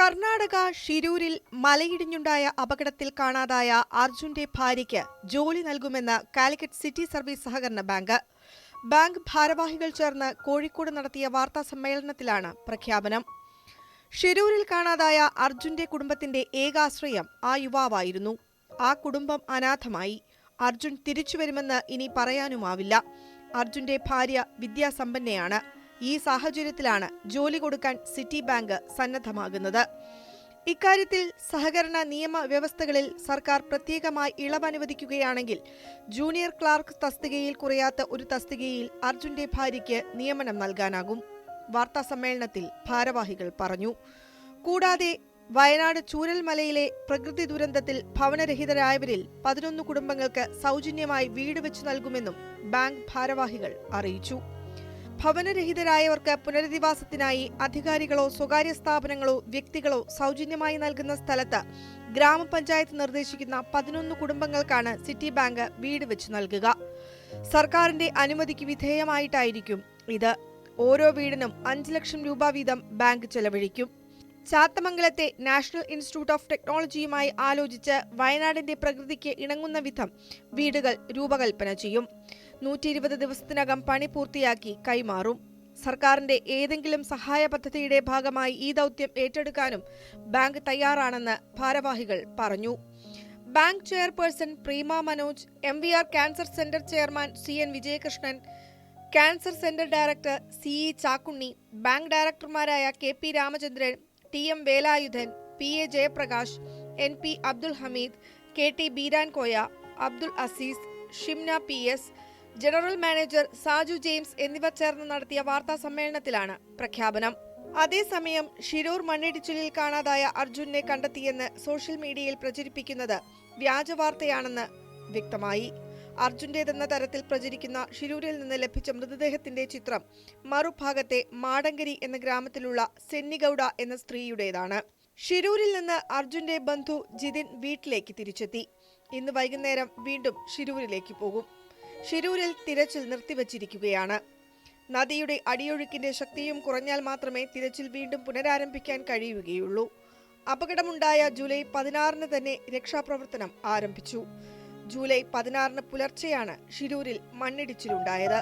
കർണാടക ഷിരൂരിൽ മലയിടിഞ്ഞുണ്ടായ അപകടത്തിൽ കാണാതായ അർജുന്റെ ഭാര്യയ്ക്ക് ജോലി നൽകുമെന്ന് കാലിക്കറ്റ് സിറ്റി സർവീസ് സഹകരണ ബാങ്ക്. ബാങ്ക് ഭാരവാഹികൾ ചേർന്ന് കോഴിക്കോട് നടത്തിയ വാർത്താ സമ്മേളനത്തിലാണ് പ്രഖ്യാപനം. ഷിരൂരിൽ കാണാതായ അർജുന്റെ കുടുംബത്തിന്റെ ഏകാശ്രയം ആ യുവാവായിരുന്നു. ആ കുടുംബം അനാഥമായി. അർജുൻ തിരിച്ചുവരുമെന്ന് ഇനി പറയാനുമാവില്ല. അർജുന്റെ ഭാര്യ വിദ്യാസമ്പന്നയാണ്. ഈ സാഹചര്യത്തിലാണ് ജോലി കൊടുക്കാൻ സിറ്റി ബാങ്ക് സന്നദ്ധമാകുന്നത്. ഇക്കാര്യത്തിൽ സഹകരണ നിയമ വ്യവസ്ഥകളിൽ സർക്കാർ പ്രത്യേകമായി ഇളവ് അനുവദിക്കുകയാണെങ്കിൽ ജൂനിയർ ക്ലാർക്ക് തസ്തികയിൽ കുറയാത്ത ഒരു തസ്തികയിൽ അർജുന്റെ ഭാര്യയ്ക്ക് നിയമനം നൽകാനാകും. വാർത്താ സമ്മേളനത്തിൽ ഭാരവാഹികൾ പറഞ്ഞു. കൂടാതെ വയനാട് ചൂരൽമലയിലെ പ്രകൃതി ദുരന്തത്തിൽ ഭവനരഹിതരായവരിൽ പതിനൊന്ന് കുടുംബങ്ങൾക്ക് സൗജന്യമായി വീട് വെച്ചു നൽകുമെന്നും ബാങ്ക് ഭാരവാഹികൾ അറിയിച്ചു. ഭവനരഹിതരായവർക്ക് പുനരധിവാസത്തിനായി അധികാരികളോ സ്വകാര്യ സ്ഥാപനങ്ങളോ വ്യക്തികളോ സൗജന്യമായി നൽകുന്ന സ്ഥലത്ത് ഗ്രാമപഞ്ചായത്ത് നിർദ്ദേശിക്കുന്ന പതിനൊന്ന് കുടുംബങ്ങൾക്കാണ് സിറ്റി ബാങ്ക് വീട് വെച്ച് നൽകുക. സർക്കാരിന്റെ അനുമതിക്ക് വിധേയമായിട്ടായിരിക്കും ഇത്. ഓരോ വീടിനും അഞ്ച് ലക്ഷം രൂപ വീതം ബാങ്ക് ചെലവഴിക്കും. ചാത്തമംഗലത്തെ നാഷണൽ ഇൻസ്റ്റിറ്റ്യൂട്ട് ഓഫ് ടെക്നോളജിയുമായി ആലോചിച്ച് വയനാടിന്റെ പ്രകൃതിക്ക് ഇണങ്ങുന്ന വിധം വീടുകൾ രൂപകൽപ്പന ചെയ്യും. നൂറ്റി ഇരുപത് ദിവസത്തിനകം പണി പൂർത്തിയാക്കി കൈമാറും. സർക്കാരിന്റെ ഏതെങ്കിലും സഹായ പദ്ധതിയുടെ ഭാഗമായി ഈ ദൗത്യം ഏറ്റെടുക്കാനും ബാങ്ക് തയ്യാറാണെന്ന് ഭാരവാഹികൾ പറഞ്ഞു. Bank chairperson Preema Manoj M V R cancer centre chairman C N Vijayakrishnan cancer centre director C E Chakkunni bank ഡയറക്ടർമാരായ K P Ramachandran T M Velayudhan P A Jayaprakash N P Abdul Hameed K T Beeran Koya Abdul Azeez Shimna P S general manager Saju James എന്നിവർ ചേർന്ന് നടത്തിയ വാർത്താ സമ്മേളനത്തിലാണ് പ്രഖ്യാപനം. അതേസമയം ഷിരൂർ മണ്ണിടിച്ചിലിൽ കാണാതായ അർജുനെ കണ്ടെത്തിയെന്ന് സോഷ്യൽ മീഡിയയിൽ പ്രചരിപ്പിക്കുന്നത് വ്യാജ വാർത്തയാണെന്ന് വ്യക്തമായി. അർജുന്റേതെന്ന തരത്തിൽ പ്രചരിക്കുന്ന ഷിരൂരിൽ നിന്ന് ലഭിച്ച മൃതദേഹത്തിന്റെ ചിത്രം മറുഭാഗത്തെ മാടങ്കരി എന്ന ഗ്രാമത്തിലുള്ള സെന്നിഗൌഡ എന്ന സ്ത്രീയുടേതാണ്. ഷിരൂരിൽ നിന്ന് അർജുന്റെ ബന്ധു ജിതിൻ വീട്ടിലേക്ക് തിരിച്ചെത്തി. ഇന്ന് വൈകുന്നേരം വീണ്ടും ഷിരൂരിലേക്ക് പോകും. ഷിരൂരിൽ തിരച്ചിൽ നിർത്തിവച്ചിരിക്കുകയാണ്. നദിയുടെ അടിയൊഴുക്കിന്റെ ശക്തിയും കുറഞ്ഞാൽ മാത്രമേ തിരച്ചിൽ വീണ്ടും പുനരാരംഭിക്കാൻ കഴിയുകയുള്ളൂ. അപകടമുണ്ടായ ജൂലൈ പതിനാറിന് തന്നെ രക്ഷാപ്രവർത്തനം ആരംഭിച്ചു. ജൂലൈ പതിനാറിന് പുലർച്ചെയാണ് ഷിരൂരിൽ മണ്ണിടിച്ചിലുണ്ടായത്.